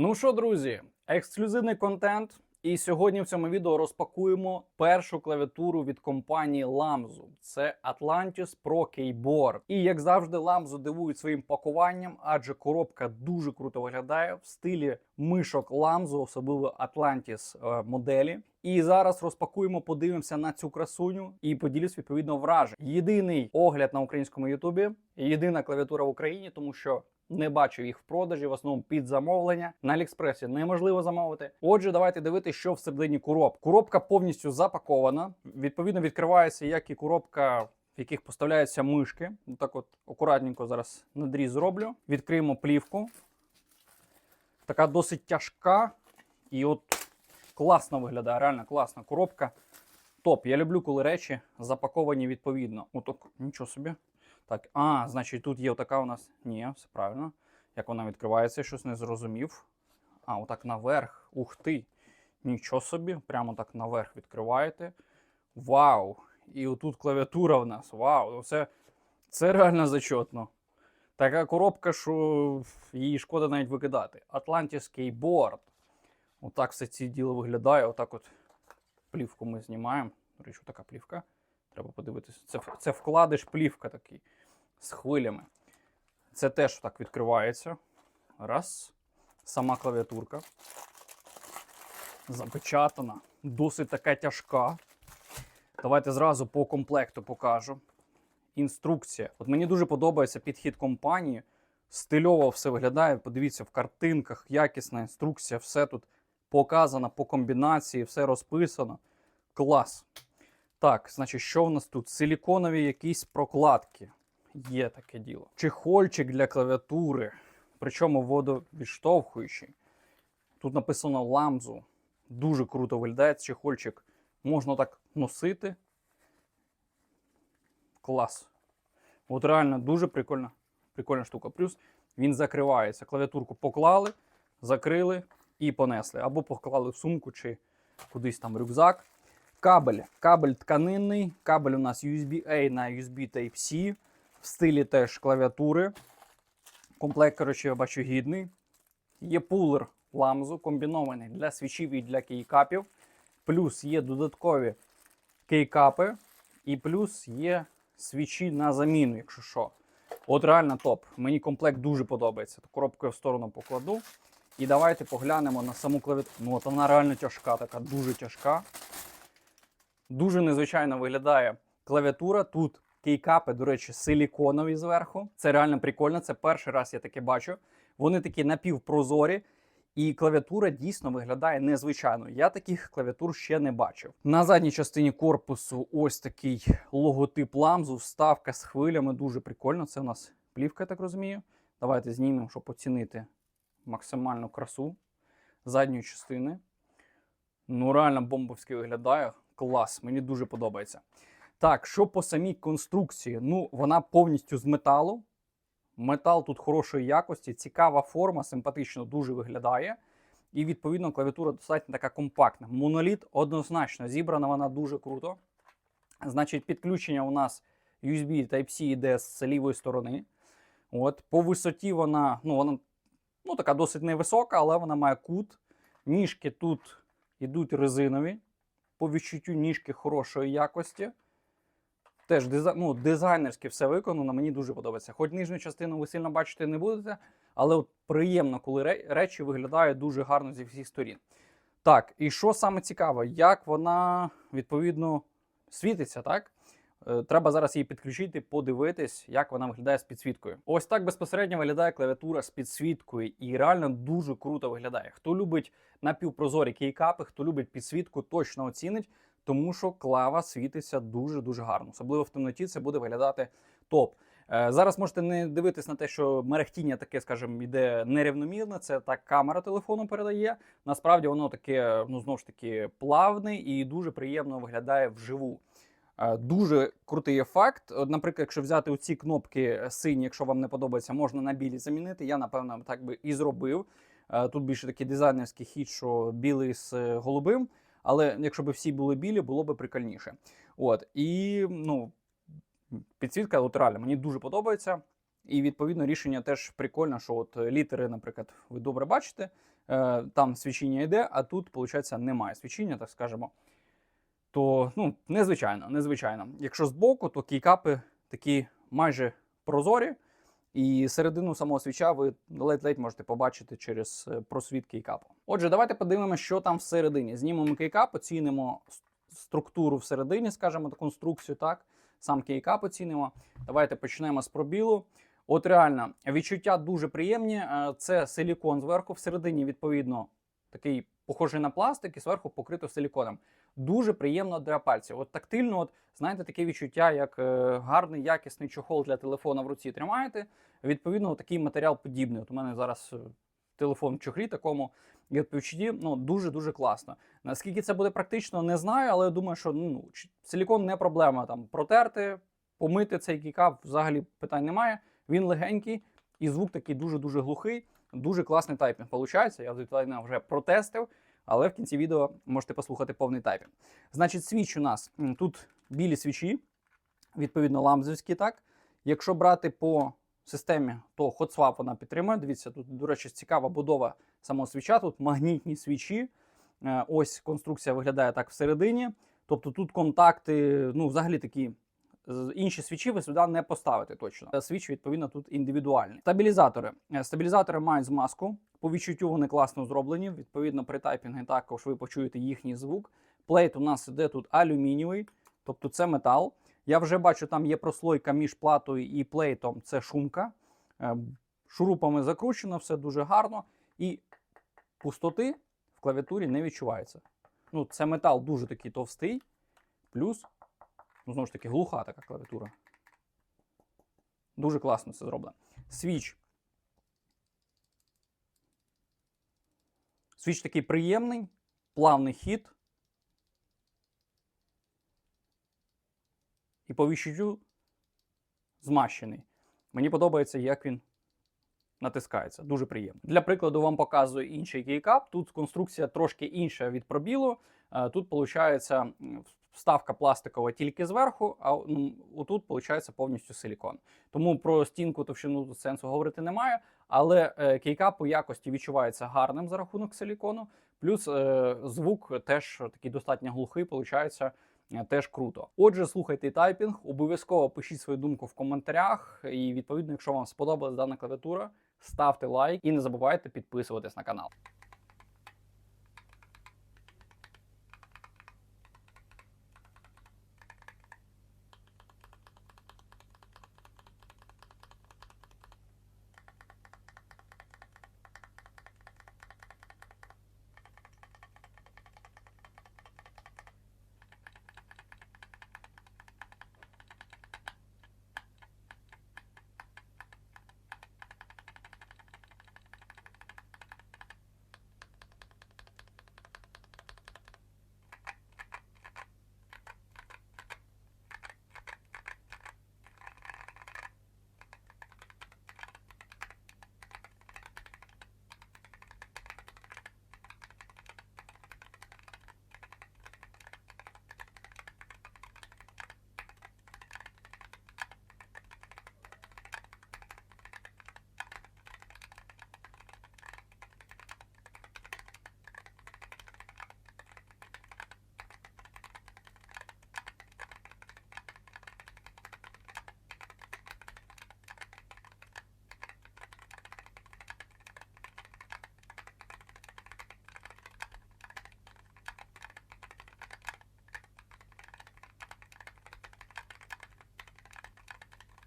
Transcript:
Ну що, друзі, ексклюзивний контент. І сьогодні в цьому відео розпакуємо першу клавіатуру від компанії Lamzu. Це Atlantis Pro Keyboard. І як завжди, Lamzu дивують своїм пакуванням, адже коробка дуже круто виглядає в стилі мишок Lamzu, особливо Atlantis е, моделі. І зараз розпакуємо, подивимося на цю красуню і поділюсь відповідно вражень. Єдиний огляд на українському Ютубі, єдина клавіатура в Україні, тому що не бачу їх в продажі, в основному під замовлення. На Аліекспресі неможливо замовити. Отже, давайте дивитися, що всередині коробки. Коробка повністю запакована. Відповідно, відкривається як і коробка. В яких поставляються мишки. Так от акуратненько зараз надріз зроблю. Відкриємо плівку. Така досить тяжка. І от класно виглядає, реально класна коробка. Топ. Я люблю, коли речі запаковані відповідно. Отак, нічого собі. Так, а, значить, тут є отака у нас. Ні, все правильно. Як вона відкривається, щось не зрозумів. А, отак наверх. Ух ти. Нічого собі. Прямо так наверх відкриваєте. Вау! І отут клавіатура в нас. Вау! Ну Це, це реально зачетно. Така коробка, що її шкода навіть викидати. Atlantis Keyboard. Отак все це діло виглядає. Отак от плівку ми знімаємо. До речі, така плівка. Треба подивитися. Це, це вкладиш плівка такий з хвилями. Це теж так відкривається. Раз. Сама клавіатурка. Запечатана. Досить така тяжка. Давайте зразу по комплекту покажу. Інструкція. От мені дуже подобається підхід компанії. Стильово все виглядає. Подивіться, в картинках якісна інструкція, все тут показано по комбінації, все розписано. Клас. Так, значить, що в нас тут? Силіконові якісь прокладки. Є таке діло. Чехольчик для клавіатури, причому водовідштовхуючий. Тут написано ламзу. Дуже круто виглядає чехольчик. Можна так носити. Клас. От реально дуже прикольна, прикольна штука. Плюс він закривається. Клавіатурку поклали, закрили і понесли. Або поклали в сумку чи кудись там рюкзак. Кабель. Кабель тканинний. Кабель у нас USB-A на USB Type-C. В стилі теж клавіатури. Комплект, коротше, я бачу гідний. Є пулер ламзу, комбінований для свічів і для кейкапів. Плюс є додаткові кейкапи. І плюс є свічі на заміну, якщо що. От реально топ. Мені комплект дуже подобається. Коробку я в сторону покладу. І давайте поглянемо на саму клавіатуру. Ну, от вона реально тяжка, така дуже тяжка. Дуже незвичайно виглядає клавіатура. Тут кейкапи, до речі, силіконові зверху. Це реально прикольно. Це перший раз я таке бачу. Вони такі напівпрозорі. І клавіатура дійсно виглядає незвичайно. Я таких клавіатур ще не бачив. На задній частині корпусу ось такий логотип ламзу, вставка з хвилями. Дуже прикольно. Це у нас плівка, я так розумію. Давайте знімемо, щоб оцінити максимальну красу задньої частини. Ну, реально бомбовськи виглядає. Клас, мені дуже подобається. Так, що по самій конструкції? Ну, вона повністю з металу. Метал тут хорошої якості, цікава форма, симпатично дуже виглядає. І, відповідно, клавіатура достатньо така компактна. Моноліт однозначно зібрана вона дуже круто. Значить, підключення у нас USB Type-C йде з лівої сторони. От, По висоті вона, ну, вона ну, така досить невисока, але вона має кут. Ніжки тут йдуть резинові. По відчуттю ніжки хорошої якості. Теж ну, дизайнерськи все виконано, мені дуже подобається. Хоч нижню частину ви сильно бачити не будете, але от приємно, коли речі виглядають дуже гарно зі всіх сторін. Так, і що саме цікаве, як вона відповідно світиться, так? Е, Треба зараз її підключити, подивитись, як вона виглядає з підсвіткою. Ось так безпосередньо виглядає клавіатура з підсвіткою, і реально дуже круто виглядає. Хто любить напівпрозорі кейкапи, хто любить підсвітку, точно оцінить, тому що клава світиться дуже-дуже гарно. Особливо в темноті це буде виглядати топ. Е, Зараз можете не дивитись на те, що мерехтіння таке, скажімо, йде нерівномірне. Це так камера телефону передає. Насправді воно таке, ну знову ж таки, плавне і дуже приємно виглядає вживу. Е, Дуже крутий ефект. Наприклад, якщо взяти оці кнопки сині, якщо вам не подобається, можна на білі замінити. Я, напевно, так би і зробив. Е, Тут більше такий дизайнерський хід, що білий з голубим. Але якщо б всі були білі, було б прикольніше. От і ну, підсвітка от реально мені дуже подобається. І відповідно рішення теж прикольне, що от літери, наприклад, ви добре бачите. е, там свічіння йде, а тут, виходить, немає свічіння, так скажемо. То ну, незвичайно, незвичайно. Якщо збоку, то кейкапи такі майже прозорі, і середину самого свіча ви ледь-ледь можете побачити через е, просвіт кейкапу. Отже, давайте подивимося, що там всередині. Знімемо кейкап, оцінимо структуру всередині, скажімо, конструкцію, так. Сам кейкап оцінимо. Давайте почнемо з пробілу. От реально, відчуття дуже приємні. Е, Це силікон зверху, всередині, відповідно, такий похожий на пластик, і зверху покрито силіконом. Дуже приємно для пальців. От тактильно, от знаєте, таке відчуття, як е, гарний якісний чохол для телефона в руці тримаєте. Відповідно, такий матеріал подібний. От у мене зараз е, телефон в чохлі такому. І от по ну дуже дуже класно. Наскільки це буде практично, не знаю, але я думаю, що ну силікон не проблема там протерти, помити цей кікап взагалі питань немає. Він легенький і звук такий дуже дуже глухий. Дуже класний тайпінг. Получається, я звичайно вже протестив, але в кінці відео можете послухати повний тайпінг. Значить, свіч у нас тут білі свічі, відповідно, ламзівські, так. Якщо брати по системі, то HotSwap вона підтримує. Дивіться, тут, до речі, цікава будова самого свіча. Тут магнітні свічі. Е, Ось конструкція виглядає так всередині. Тобто тут контакти, ну, взагалі такі. Інші свічі ви сюди не поставите точно. Свіч, відповідно, тут індивідуальний. Стабілізатори. Е, Стабілізатори мають змазку. По відчуттю вони класно зроблені. Відповідно, при тайпінгі також ви почуєте їхній звук. Плейт у нас іде тут алюмінієвий, тобто це метал. Я вже бачу, там є прослойка між платою і плейтом. Це шумка. Е, Шурупами закручено, все дуже гарно. І пустоти в клавіатурі не відчувається. Ну, це метал дуже такий товстий, плюс, ну, знову ж таки, глуха така клавіатура. Дуже класно це зроблено. Свіч. Свіч такий приємний, плавний хід. І по віщу змащений. Мені подобається, як він натискається. Дуже приємно. Для прикладу, вам показую інший кейкап. Тут конструкція трошки інша від пробілу. Е, Тут виходить вставка пластикова тільки зверху, а ну, отут виходить повністю силікон. Тому про стінку товщину тут сенсу говорити немає. Але е, кейкап по якості відчувається гарним за рахунок силікону. Плюс е, звук теж такий достатньо глухий, виходить. е, Теж круто. Отже, слухайте тайпінг, обов'язково пишіть свою думку в коментарях. І відповідно, якщо вам сподобалась дана клавіатура, ставте лайк і не забувайте підписуватись на канал.